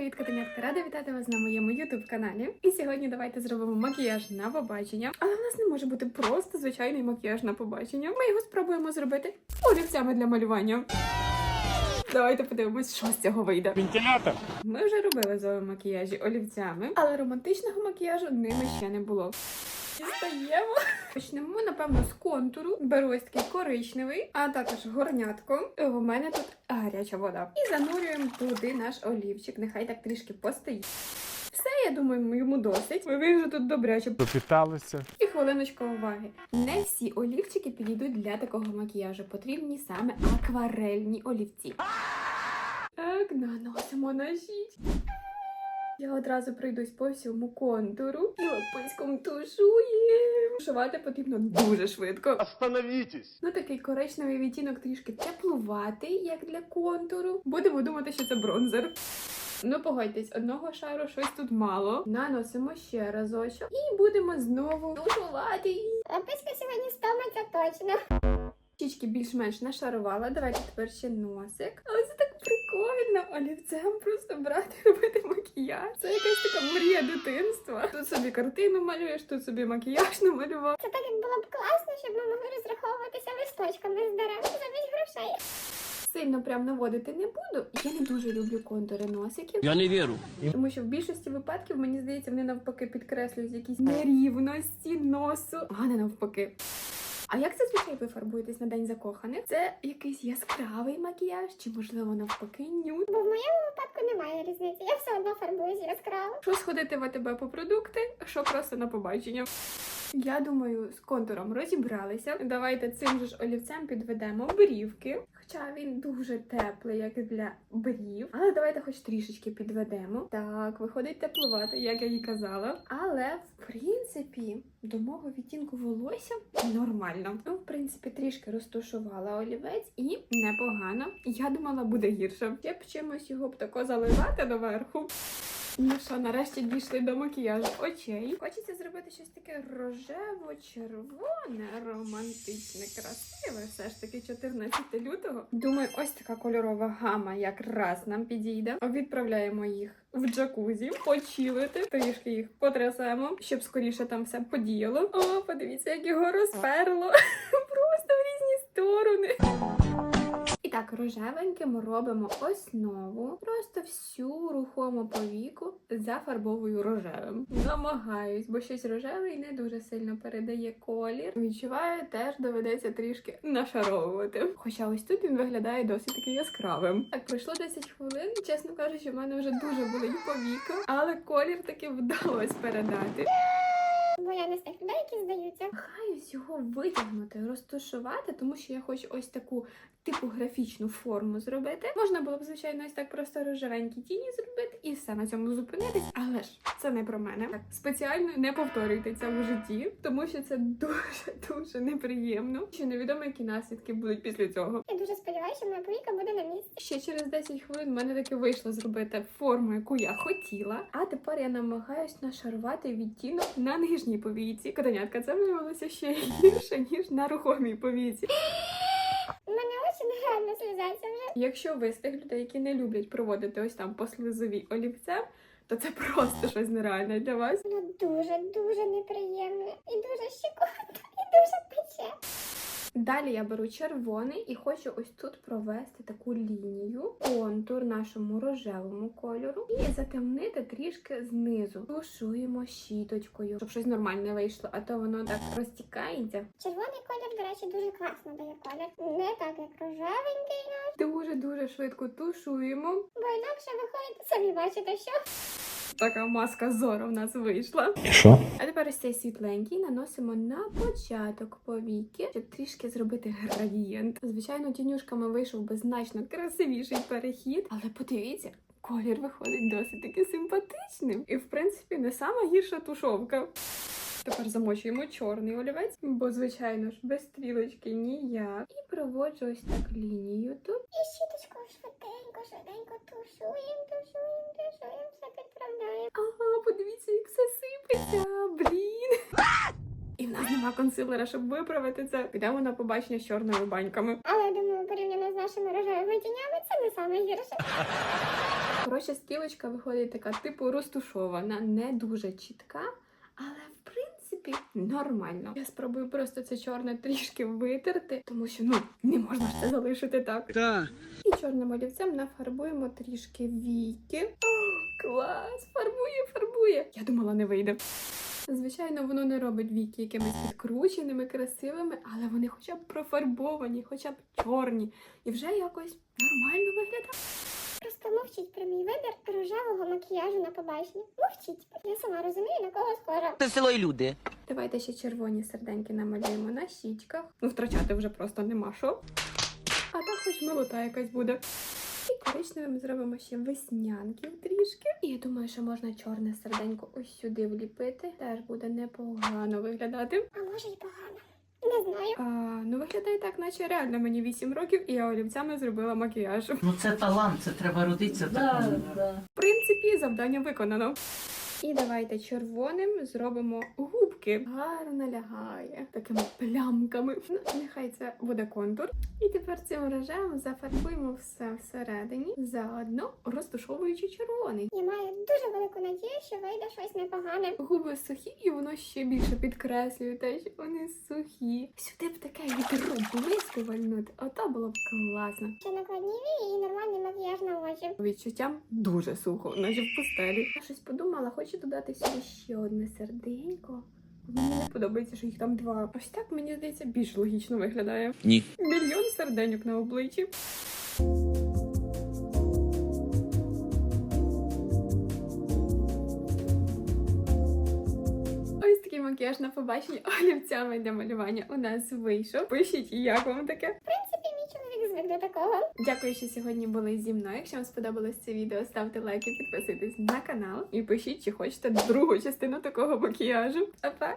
привіт, котенятка! Рада вітати вас на моєму ютуб каналі. І сьогодні давайте зробимо макіяж на побачення. Але в нас не може бути просто звичайний макіяж на побачення. Ми його спробуємо зробити олівцями для малювання. Давайте подивимось, що з цього вийде. Вентилятор. Ми вже робили зови макіяжі олівцями, але романтичного макіяжу ними ще не було. Дістаємо. Почнемо, напевно, з контуру. Беру ось такий коричневий, а також горнятко. У мене тут гаряча вода. І занурюємо туди наш олівчик. Нехай так трішки постоїть. Все, я думаю, йому досить. Він вже тут добряче. Пропиталися. І хвилиночка уваги. Не всі олівчики підійдуть для такого макіяжу. Потрібні саме акварельні олівці. Так, наносимо на щічки. Я одразу пройдусь по всьому контуру і лаписьком тушуємо. Тушувати потрібно дуже швидко. Остановитесь! Ну такий коричневий відтінок трішки теплуватий, як для контуру. Будемо думати, що це бронзер. Ну, погодьтесь, одного шару щось тут мало. Наносимо ще разочок і будемо знову тушувати. Лаписька сьогодні стомиться точно. Щічки більш-менш нашарувала. Давайте тепер ще носик. Але це так прикольно. Олівцем просто брати робити макіяж. Це якась така мрія дитинства. Тут собі картину малюєш, тут собі макіяж намалював. Це так як було б класно, щоб ми могли розраховуватися листочками з дерев замість грошей. Сильно прям наводити не буду. Я не дуже люблю контури носиків. Я не вірю. Тому що в більшості випадків мені здається, вони навпаки підкреслюють якісь нерівності носу, а не навпаки. А як зазвичай ви фарбуєтесь на день закоханих? Це якийсь яскравий макіяж, чи можливо навпаки нюд? Бо в моєму випадку немає різниці. Я все одно фарбуюсь яскраво. Що сходити в АТБ по продукти, що просто на побачення. Я думаю, з контуром розібралися. Давайте цим же ж олівцем підведемо брівки. Хоча він дуже теплий, як для брів. Але давайте хоч трішечки підведемо. Так, виходить теплувати, як я і казала. Але в принципі до мого відтінку волосся нормально. Ну, в принципі, трішки розтушувала олівець і непогано. Я думала, буде гірше. Ще б чимось його б тако заливати доверху. Ну що, нарешті дійшли до макіяжу очей. Хочеться зробити щось таке рожево-червоне, романтичне, красиве. Все ж таки 14 лютого. Думаю, ось така кольорова гама якраз нам підійде. Відправляємо їх в джакузі, почилити, трішки їх потрясемо, щоб скоріше там все подіяло. О, подивіться, як його розперло. Просто в різні сторони. Так, рожевеньким робимо основу. Просто всю рухому повіку зафарбовую рожевим. Намагаюсь, бо щось рожевий не дуже сильно передає колір. Відчуваю, теж доведеться трішки нашаровувати. Хоча ось тут він виглядає досить таки яскравим. Так, пройшло 10 хвилин. Чесно кажучи, в мене вже дуже болить повіка, але колір таки вдалося передати. Бо я не з тих людей, які здаються. Намагаюсь його витягнути, розташувати, тому що я хочу ось таку типографічну форму зробити. Можна було б, звичайно, ось так просто рожевенькі тіні зробити і все на цьому зупинитись, але ж це не про мене. Так, спеціально не повторюйте це в житті, тому що це дуже дуже неприємно. Що невідомо, які наслідки будуть після цього. Я дуже сподіваюся, що моя повіка буде на місці. Ще через 10 хвилин в мене таки вийшло зробити форму, яку я хотіла. А тепер я намагаюсь нашарувати відтінок на нижній повійці. Котенятка, це виявилося ще гірше, ніж на рухомій повійці. У мене слізаться вже. Якщо ви з тих людей, які не люблять проводити ось там по слизовій олівцем, то це просто щось нереальне для вас. Воно дуже дуже неприємне і дуже щекотно, і дуже пече. Далі я беру червоний і хочу ось тут провести таку лінію, контур нашому рожевому кольору і затемнити трішки знизу. Тушуємо щіточкою, щоб щось нормальне вийшло, а то воно так розтікається. Червоний колір, до речі, дуже класно дає колір. Не так, як рожевенький, Дуже дуже швидко тушуємо. бо інакше виходить, самі бачите, що. Така маска зору в нас вийшла. І що? А тепер ось цей світленький наносимо на початок повіки, щоб трішки зробити градієнт. Звичайно, тінюшками вийшов би значно красивіший перехід, але подивіться. Колір виходить досить таки симпатичним. І, в принципі, не сама гірша тушовка. Тепер замочуємо чорний олівець, бо, звичайно ж, без стрілочки ніяк. І проводжу ось так лінію тут. І щіточкою швиденько, швиденько тушуємо, тушуємо. Ага, подивіться, як все сипеться. Блін. І в нас нема консилера, щоб виправити це. Підемо на побачення з чорними баньками. Але я думаю, порівняно з нашими рожевими тінями, це не саме гірше. Коротше, скілочка виходить така, типу, розтушована, не дуже чітка, але в принципі нормально. Я спробую просто це чорне трішки витерти, тому що ну не можна ж це залишити так. Так. І чорним олівцем нафарбуємо трішки віки. Клас! Фарбує, фарбує. Я думала, не вийде. Звичайно, воно не робить віки якимись підкрученими, красивими, але вони хоча б профарбовані, хоча б чорні. І вже якось нормально виглядає. Просто мовчіть про мій вибір рожевого макіяжу на побачення. Мовчіть. Я сама розумію, на кого схожа. Це село й люди. Давайте ще червоні серденьки намалюємо на щічках. Ну, втрачати вже просто нема що. А так хоч милота якась буде. І коричневим зробимо ще веснянків трішки. І я думаю, що можна чорне серденько ось сюди вліпити. Теж буде непогано виглядати. А може й погано. Не знаю. А, ну виглядає так, наче реально мені 8 років, і я олівцями зробила макіяж. Ну це талант, це треба родитися таким. В принципі, завдання виконано. І давайте червоним зробимо губки. Гарно лягає такими плямками. Ну, нехай це буде контур. І тепер цим рожевим зафарбуємо все всередині, заодно розтушовуючи червоний. Я маю дуже велику надію, що вийде щось непогане. Губи сухі, і воно ще більше підкреслює те, що вони сухі. Сюди б таке відро блиску вальнути. Ото було б класно. Ще накладні вії і нормальний макіяж на очі. Відчуттям дуже сухо, наче в пустелі. Я щось подумала, хочу додати сюди ще одне серденько. Мені не подобається, що їх там два. Ось так мені здається більш логічно виглядає. Ні. Мільйон серденьок на обличчі. Макіяж на побаченні олівцями для малювання у нас вийшов. Пишіть, як вам таке. В принципі, мій чоловік звик до такого. Дякую, що сьогодні були зі мною. Якщо вам сподобалось це відео, ставте лайки, підписуйтесь на канал і пишіть, чи хочете другу частину такого макіяжу. Па-па!